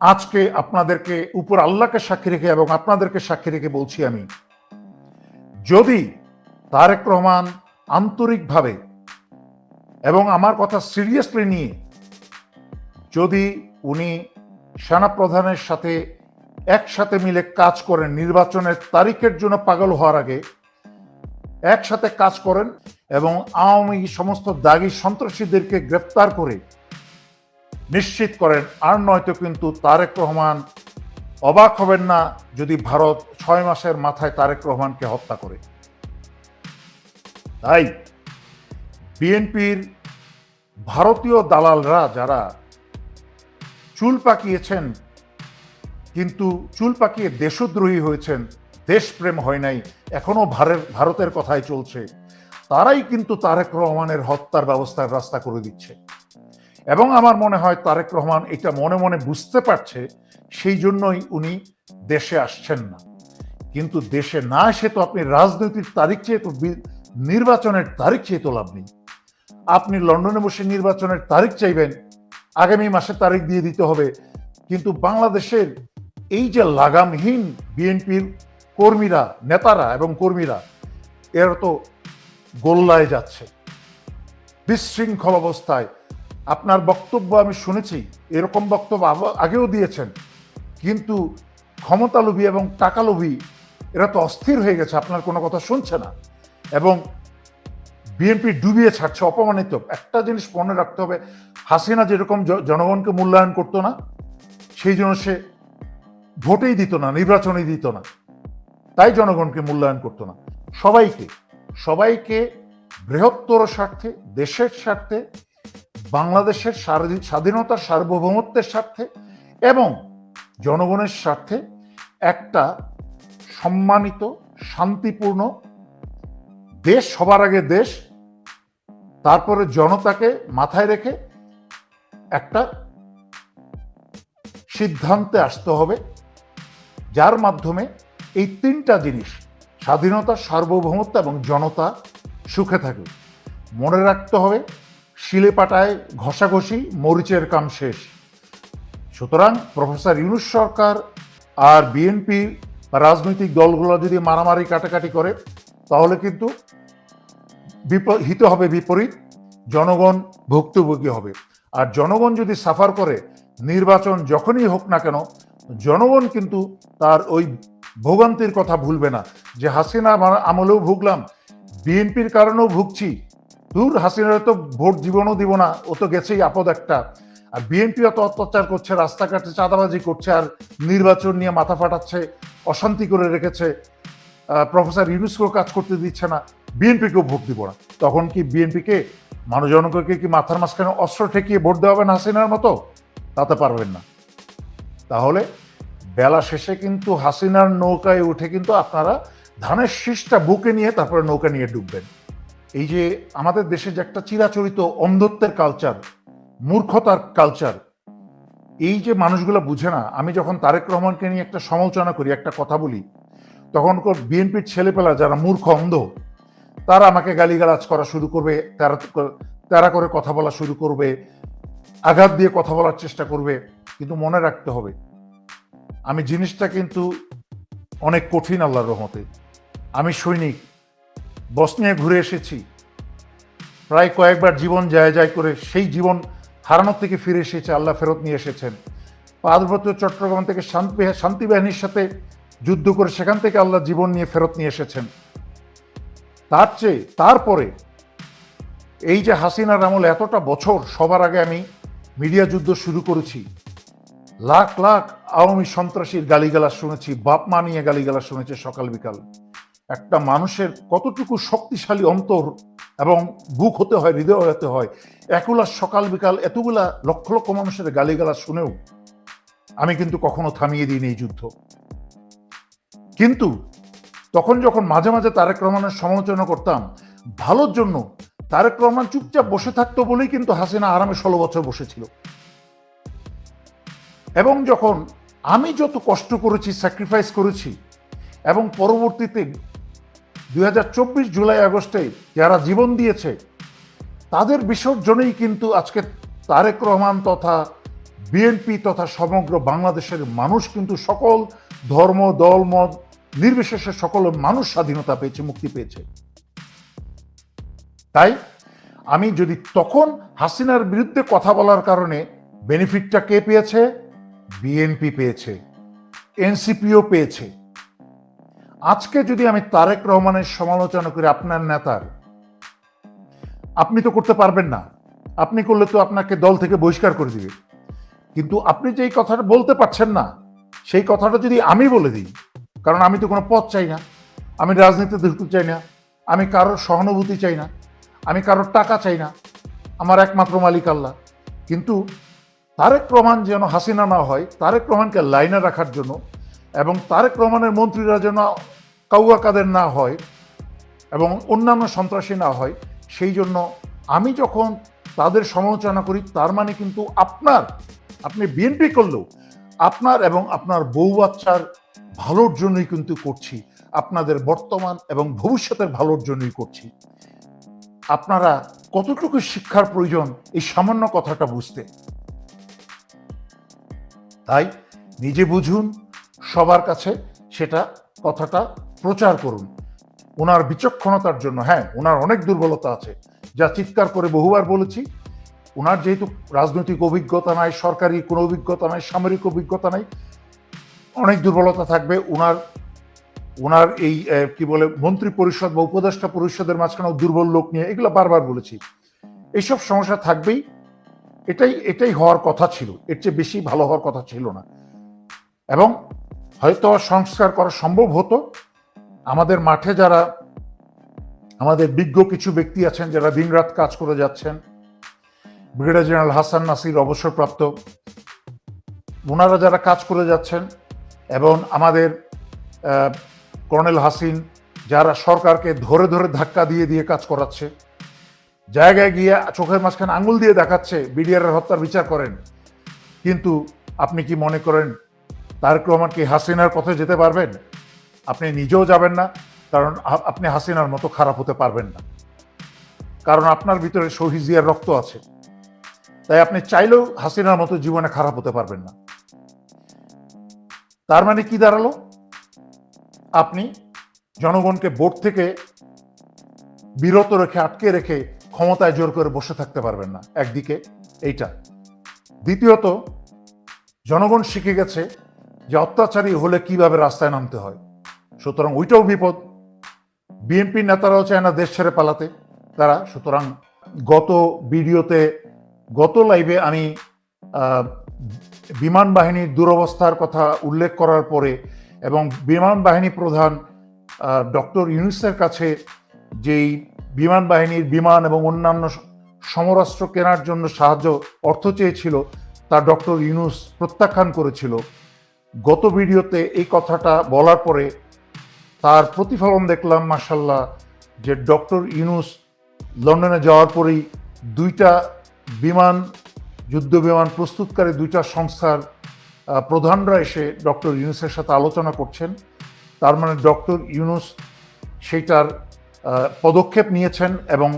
আজকে আপনাদেরকে উপর আল্লাহকে সাক্ষী রেখে এবং আপনাদেরকে সাক্ষী রেখে বলছি আমি, যদি তারেক রহমান আন্তরিকভাবে এবং আমার কথা সিরিয়াসলি নিয়ে যদি উনি সেনাপ্রধানের সাথে একসাথে মিলে কাজ করেন, নির্বাচনের তারিখের জন্য পাগল হওয়ার আগে একসাথে কাজ করেন এবং আওয়ামী সমস্ত দাগী সন্ত্রাসীদেরকে গ্রেপ্তার করে নিশ্চিত করেন, আর নয়তো কিন্তু তারেক রহমান অবাক হবেন না যদি ভারত ছয় মাসের মাথায় তারেক রহমানকে হত্যা করে। তাই বিএনপির ভারতীয় দালালরা যারা চুল পাকিয়েছেন, কিন্তু চুল পাকিয়ে দেশদ্রোহী হয়েছেন, দেশপ্রেম হয় নাই, এখনও ভারত ভারতের কথাই চলছে, তারাই কিন্তু তারেক রহমানের হত্যার ব্যবস্থার রাস্তা করে দিচ্ছে। এবং আমার মনে হয় তারেক রহমান এটা মনে মনে বুঝতে পারছে, সেই জন্যই উনি দেশে আসছেন না। কিন্তু দেশে না এসে তো আপনি রাজনৈতিক তারিখ চেয়ে তো নির্বাচনের তারিখ চেয়ে তো লাভ নেই। আপনি লন্ডনে বসে নির্বাচনের তারিখ চাইবেন, আগামী মাসে তারিখ দিয়ে দিতে হবে। কিন্তু বাংলাদেশের এই যে লাগামহীন বিএনপির কর্মীরা, নেতারা এবং কর্মীরা, এরা তো গোল্লায় যাচ্ছে। বিশৃঙ্খল অবস্থায় আপনার বক্তব্য আমি শুনেছি, এরকম বক্তব্য আগেও দিয়েছেন। কিন্তু ক্ষমতালোভী এবং টাকালোভী এরা তো অস্থির হয়ে গেছে, আপনার কোনো কথা শুনছে না। এবং বিএনপি ডুবিয়ে ছাড়ছে, অপমানিত। একটা জিনিস মনে রাখতে হবে, হাসিনা যেরকম জনগণকে মূল্যায়ন করতো না, সেই জন্য সে ভোটেই দিত না, নির্বাচনেই দিত না। তাই জনগণকে মূল্যায়ন করতো না। সবাইকে সবাইকে বৃহত্তর স্বার্থে, দেশের স্বার্থে বাংলাদেশের স্বাধীনতার সার্বভৌমত্বের স্বার্থে এবং জনগণের স্বার্থে একটা সম্মানিত, শান্তিপূর্ণ দেশ, সবার আগে দেশ, তারপরে জনতাকে মাথায় রেখে একটা সিদ্ধান্তে আসতে হবে, যার মাধ্যমে এই তিনটা জিনিস, স্বাধীনতা, সার্বভৌমত্ব এবং জনতা সুখে থাকে মনে রাখতে হবে শিলে পাটায় ঘষাঘষি, মরিচের কাম শেষ। সুতরাং প্রফেসর ইউনুস সরকার আর বিএনপি রাজনৈতিক দলগুলো যদি মারামারি কাটাকাটি করে, তাহলে কিন্তু হিত হবে বিপরীত, জনগণ ভুক্তভোগী হবে। আর জনগণ যদি সাফার করে, নির্বাচন যখনই হোক না কেন, জনগণ কিন্তু তার ওই ভোগান্তির কথা ভুলবে না। যে হাসিনা আমলেও ভুগলাম, বিএনপির কারণেও ভুগছি দূর হাসিনার তো ভোট জীবনও দিব না, ও তো গেছেই আপদ একটা। আর বিএনপি অত অত্যাচার করছে, রাস্তাঘাটে চাঁদাবাজি করছে, আর নির্বাচন নিয়ে মাথা ফাটাচ্ছে, অশান্তি করে রেখেছে। প্রফেসর ইউনুসকেও কাজ করতে দিচ্ছে না, বিএনপিকেও ভোট দিব না। তখন কি বিএনপিকে মানুষ জনগণকে কি মাথার মাঝখানে অস্ত্র ঠেকিয়ে ভোট দেওয়াবেন হাসিনার মতো? তাতে পারবেন না। তাহলে বেলা শেষে কিন্তু হাসিনার নৌকায় উঠে কিন্তু আপনারা ধানের শীষটা বুকে নিয়ে তারপরে নৌকা নিয়ে ডুববেন। এই যে আমাদের দেশে যে একটা চিরাচরিত অন্ধত্বের কালচার মূর্খতার কালচার এই যে মানুষগুলো বুঝে না, আমি যখন তারেক রহমানকে নিয়ে একটা সমালোচনা করি, একটা কথা বলি তখন বিএনপির ছেলেপেলা যারা মূর্খ, অন্ধ, তারা আমাকে গালিগালাজ করা শুরু করবে, তারা তারা করে কথা বলা শুরু করবে, আঘাত দিয়ে কথা বলার চেষ্টা করবে, কিন্তু মনে রাখতে হবে, আমি জিনিসটা কিন্তু অনেক কঠিন আল্লাহর রহমতে, আমি সৈনিক বসনিয়া ঘুরে এসেছি। প্রায় কয়েকবার জীবন যায় যায় করে সেই জীবন হারানোর থেকে ফিরে এসেছে, আল্লাহ ফেরত নিয়ে এসেছেন। পার্বত্য চট্টগ্রাম থেকে শান্তি শান্তি বাহিনীর সাথে যুদ্ধ করে সেখান থেকে আল্লাহ জীবন নিয়ে ফেরত নিয়ে এসেছেন। তার চেয়ে, তারপরে এই যে হাসিনার আমল এতটা বছর সবার আগে আমি মিডিয়া যুদ্ধ শুরু করেছি। লাখ লাখ আওয়ামী সন্ত্রাসীর গালিগালাজ শুনেছি, বাপ মা নিয়ে গালিগালাজ শুনেছি সকাল বিকাল। একটা মানুষের কতটুকু শক্তিশালী অন্তর এবং বুক হতে হয়, হৃদয় হতে হয়, একুলা সকাল বিকাল এতগুলা লক্ষ লক্ষ মানুষের গালিগালাজ শুনেও আমি কিন্তু কখনো থামিয়ে দিইনি এই যুদ্ধ। কিন্তু তখন যখন মাঝে মাঝে তারেক রহমানের সমালোচনা করতাম, ভালোর জন্য তারেক রহমান চুপচাপ বসে থাকতো বলেই কিন্তু হাসিনা আরামে ষোলো বছর বসেছিল। এবং যখন আমি যত কষ্ট করেছি স্যাক্রিফাইস করেছি এবং পরবর্তীতে দুই হাজার চব্বিশ জুলাই আগস্টে যারা জীবন দিয়েছে, তাদের বিসর্জনেই কিন্তু আজকে তারেক রহমান তথা বিএনপি তথা সমগ্র বাংলাদেশের মানুষ কিন্তু সকল ধর্ম, দল, মত, নির্বিশেষে সকল মানুষ স্বাধীনতা পেয়েছে, মুক্তি পেয়েছে। তাই আমি যদি তখন হাসিনার বিরুদ্ধে কথা বলার কারণে বেনিফিটটা কে পেয়েছে? বিএনপি পেয়েছে, এনসিপিও পেয়েছে। আজকে যদি আমি তারেক রহমানের সমালোচনা করি আপনার নেতার, আপনি তো করতে পারবেন না। আপনি করলে তো আপনাকে দল থেকে বহিষ্কার করে দিবে। কিন্তু আপনি যে এই কথাটা বলতে পারছেন না, সেই কথাটা যদি আমি বলে দিই, কারণ আমি তো কোনো পথ চাই না, আমি রাজনীতিতে ঢুকতে চাই না, আমি কারোর সহানুভূতি চাই না, আমি কারোর টাকা চাই না, আমার একমাত্র মালিক আল্লাহ। কিন্তু তারেক রহমান যেন হাসিনা না হয়, তারেক রহমানকে লাইনে রাখার জন্য এবং তারেক রহমানের মন্ত্রীরা যেন কাউয়া কাদের না হয় এবং অন্যান্য সন্ত্রাসী না হয়, সেই জন্য আমি যখন তাদের সমালোচনা করি, তার মানে কিন্তু আপনার, আপনি বিএনপি করলেও আপনার এবং আপনার বউ বাচ্চার ভালোর জন্যই কিন্তু করছি, আপনাদের বর্তমান এবং ভবিষ্যতের ভালোর জন্যই করছি। আপনারা কতটুকু শিক্ষার প্রয়োজন, এই সামান্য কথাটা বুঝতে? তাই নিজে বুঝুন সবার কাছে সেটা কথাটা প্রচার করুন। ওনার বিচক্ষণতার জন্য হ্যাঁ ওনার অনেক দুর্বলতা আছে। যা চিৎকার করে বহুবার বলেছি ওনার যেহেতু রাজনৈতিক অভিজ্ঞতা নাই, সরকারি কোনো অভিজ্ঞতা নাই, সামরিক অভিজ্ঞতা নাই, অনেক দুর্বলতা থাকবে। ওনার ওনার এই কি বলে, মন্ত্রী পরিষদ বা উপদেষ্টা পরিষদের মাঝখানে দুর্বল লোক নিয়ে এগুলো বারবার বলেছি। এইসব সমস্যা থাকবেই। এটাই এটাই হওয়ার কথা ছিল। এর চেয়ে বেশি ভালো হওয়ার কথা ছিল না। এবং হয়তো সংস্কার করা সম্ভব হতো। আমাদের মাঠে যারা, আমাদের বিজ্ঞ কিছু ব্যক্তি আছেন যারা দিনরাত কাজ করে যাচ্ছেন, ব্রিগেডিয়ার জেনারেল হাসান নাসির অবসরপ্রাপ্ত, ওনারা যারা কাজ করে যাচ্ছেন এবং আমাদের কর্নেল হাসিন যারা সরকারকে ধরে ধরে ধাক্কা দিয়ে দিয়ে কাজ করাচ্ছে, জায়গায় গিয়ে চোখের মাঝখানে আঙুল দিয়ে দেখাচ্ছে বিডিআর হত্যার বিচার করেন। কিন্তু আপনি কি মনে করেন তারেক রহমান কি হাসিনার পথে যেতে পারবেন? আপনি নিজেও যাবেন না, কারণ আপনি হাসিনার মতো খারাপ হতে পারবেন না। কারণ আপনার ভিতরে শহীজিয়ার রক্ত আছে। তাই আপনি চাইলেও হাসিনার মতো জীবনে খারাপ হতে পারবেন না। তার মানে কি দাঁড়াল? আপনি জনগণকে ভোট থেকে বিরত রেখে, আটকে রেখে ক্ষমতায় জোর করে বসে থাকতে পারবেন না। একদিকে এইটা। দ্বিতীয়ত, জনগণ শিখে গেছে যে অত্যাচারী হলে কীভাবে রাস্তায় নামতে হয়? সুতরাং ওইটাও বিপদ। বিএনপি নেতারাও চায় না দেশ ছেড়ে পালাতে। তারা, সুতরাং গত ভিডিওতে, গত লাইভে আমি বিমান বাহিনীর দুরবস্থার কথা উল্লেখ করার পরে এবং বিমান বাহিনী প্রধান ডক্টর ইউনুসের কাছে যেই বিমান বাহিনীর বিমান এবং অন্যান্য সমরাস্ত্র কেনার জন্য সাহায্য, অর্থ চেয়েছিল, তা ডক্টর ইউনুস প্রত্যাখ্যান করেছিল। গত ভিডিওতে এই কথাটা বলার পরে তার প্রতিফলন দেখলাম মাসাল্লাহ যে ডক্টর ইউনুস লন্ডনে যাওয়ার পরেই দুইটা বিমান, যুদ্ধ বিমান প্রস্তুতকারী দুইটা সংস্থার প্রধানরা এসে ডক্টর ইউনুসের সাথে আলোচনা করছেন। তার মানে ডক্টর ইউনুস সেইটার পদক্ষেপ নিয়েছেন এবং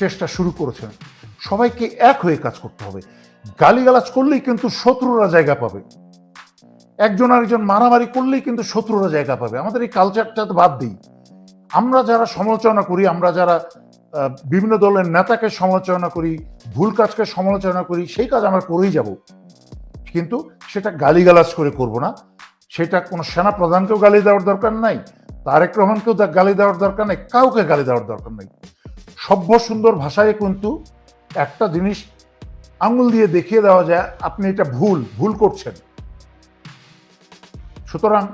চেষ্টা শুরু করেছেন। সবাইকে এক হয়ে কাজ করতে হবে। গালিগালাজ করলেই কিন্তু শত্রুরা জায়গা পাবে। একজন আরেকজন মারামারি করলেই কিন্তু শত্রুরা জায়গা পাবে। আমাদের এই কালচারটা তো বাদ দিই। আমরা যারা সমালোচনা করি, আমরা যারা বিভিন্ন দলের নেতাকে সমালোচনা করি, ভুল কাজকে সমালোচনা করি, সেই কাজ আমরা করেই যাব। কিন্তু সেটা গালিগালাজ করে করব না। সেটা কোনো সেনা প্রধানকেও গালি দেওয়ার দরকার নাই, তারেক রহমানকেও গালি দেওয়ার দরকার নেই, কাউকে গালি দেওয়ার দরকার নেই। সভ্য সুন্দর ভাষায় কিন্তু একটা জিনিস আঙুল দিয়ে দেখিয়ে দেওয়া যায়, আপনি এটা ভুল ভুল করছেন। সুতরাং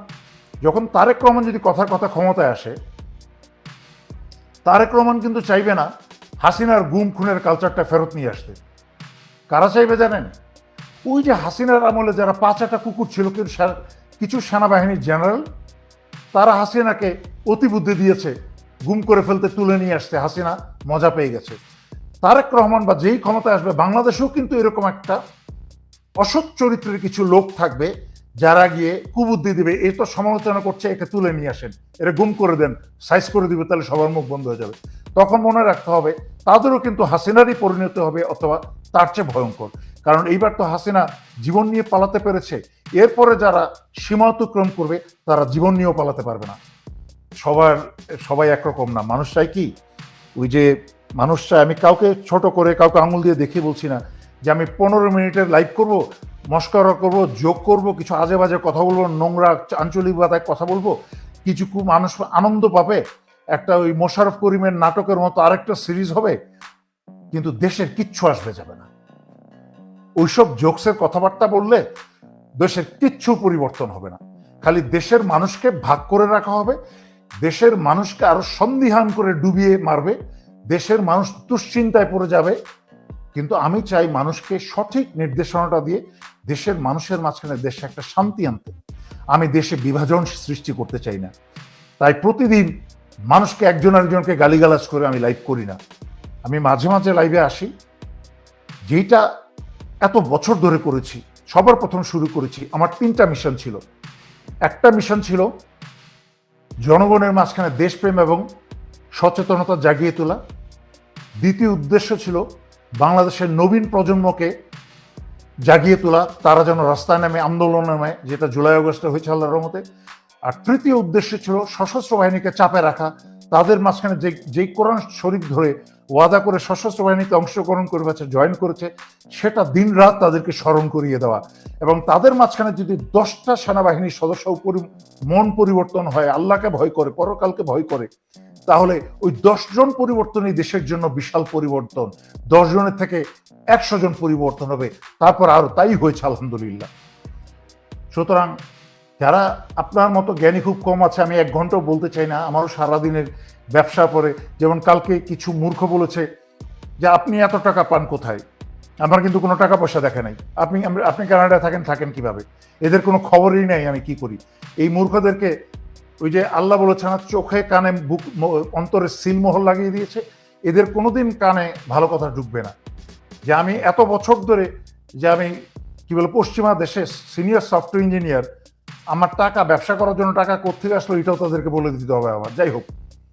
যখন তারেক রহমান যদি কথার কথা ক্ষমতায় আসে, তারেক রহমান কিন্তু চাইবে না হাসিনার গুম খুনের কালচারটা ফেরত নিয়ে আসতে। কারা চাইবে জানেন? ওই যে হাসিনার আমলে যারা পাঁচাটা কুকুর ছিল, কিন্তু কিছু সেনাবাহিনীর জেনারেল তারা হাসিনাকে অতিবুদ্ধি দিয়েছে, গুম করে ফেলতে তুলে নিয়ে আসতে। হাসিনা মজা পেয়ে গেছে। তারেক রহমান বা যেই ক্ষমতায় আসবে, বাংলাদেশেও কিন্তু এরকম একটা অসৎ চরিত্রের কিছু লোক থাকবে যারা গিয়ে কুবুদ্ধি দিবে, এই তো সমালোচনা করছে, একে তুলে নিয়ে আসেন। এটা গুম করে দেন, সাইজ করে দিবে, তাহলে সবার মুখ বন্ধ হয়ে যাবে। তখন মনে রাখতে হবে, তাদেরও কিন্তু হাসিনারই পরিণত হবে অথবা তার চেয়ে ভয়ঙ্কর। কারণ এইবার তো হাসিনা জীবন নিয়ে পালাতে পেরেছে, এরপরে যারা সীমা অতিক্রম করবে, তারা জীবন নিয়েও পালাতে পারবে না। সবার, সবাই একরকম না। মানুষ চাই কি? ওই যে মানুষ আমি কাউকে ছোট করে, কাউকে আঙুল দিয়ে দেখিয়ে বলছি না যে আমি পনেরো মিনিটের লাইভ করব, মস্করা করব যোগ করব, কিছু আজে বাজে কথা বলব, নোংরা আঞ্চলিক ভাষায় কথা বলব, কিছু খুব মানুষ আনন্দ পাবে, একটা ওই মোশারফ করিমের নাটকের মতো আরেকটা সিরিজ হবে, কিন্তু দেশের কিচ্ছু আসবে যাবে না। ওইসব জোকসের কথাবার্তা বললে দেশের কিচ্ছু পরিবর্তন হবে না। খালি দেশের মানুষকে ভাগ করে রাখা হবে, দেশের মানুষকে আরও সন্দিহান করে ডুবিয়ে মারবে, দেশের মানুষ দুশ্চিন্তায় পড়ে যাবে কিন্তু আমি চাই মানুষকে সঠিক নির্দেশনাটা দিয়ে দেশের মানুষের মাঝখানে দেশে একটা শান্তি আনতে। আমি দেশে বিভাজন সৃষ্টি করতে চাই না। তাই প্রতিদিন মানুষকে একজন আরেকজনকে গালিগালাজ করে আমি লাইভ করি না। আমি মাঝে মাঝে লাইভে আসি। যেটা এত বছর ধরে করেছি, সবার প্রথম শুরু করেছি, আমার তিনটা মিশন ছিল। একটা মিশন ছিল জনগণের মাঝখানে দেশপ্রেম এবং সচেতনতা জাগিয়ে তোলা। দ্বিতীয় উদ্দেশ্য ছিল বাংলাদেশের নবীন প্রজন্মকে জাগিয়ে তোলা, তারা যেন রাস্তায় নামে, আন্দোলন নামে, যেটা জুলাই আগস্টে হয়েছে আল্লাহর রহমতে। আর তৃতীয় উদ্দেশ্য ছিল সশস্ত্র বাহিনীকে চাপে রাখা। তাদের মাঝখানে যে, যেই কোরআন শরীফ ধরে ওয়াদা করে সশস্ত্র বাহিনীতে অংশগ্রহণ করেছে জয়েন করেছে, সেটা দিন রাত তাদেরকে স্মরণ করিয়ে দেওয়া। এবং তাদের মাঝখানে যদি দশটা সেনাবাহিনীর সদস্য মন পরিবর্তন হয়, আল্লাহকে ভয় করে, পরকালকে ভয় করে তাহলে ওই দশজন পরিবর্তনই দেশের জন্য বিশাল পরিবর্তন। দশ জনের থেকে একশো জন পরিবর্তন হবে। তারপর আরও তাই হয়েছে, আলহামদুলিল্লাহ। সুতরাং যারা আপনার মতো জ্ঞানী খুব কম আছে, আমি এক ঘন্টাও বলতে চাই না, আমারও সারাদিনের ব্যবসা পরে। যেমন কালকে কিছু মূর্খ বলেছে যে, আপনি এত টাকা পান কোথায়? আমার কিন্তু কোনো টাকা পয়সা দেখে নাই। আপনি আপনি কানাডায় থাকেন থাকেন কীভাবে? এদের কোনো খবরই নাই আমি কি করি? এই মূর্খদেরকে ওই যে আল্লাহ বলেছেন চোখে কানে, বুক অন্তরে সিলমোহর লাগিয়ে দিয়েছে। এদের কোনোদিন কানে ভালো কথা ঢুকবে না। যে আমি এত বছর ধরে যে আমি, কি বলে, পশ্চিমা দেশে সিনিয়র সফটওয়্যার ইঞ্জিনিয়ার, আমার টাকা, ব্যবসা করার জন্য টাকা কোথেকে আসলো, এটাও তাদেরকে বলে দিতে হবে আমার যাই হোক।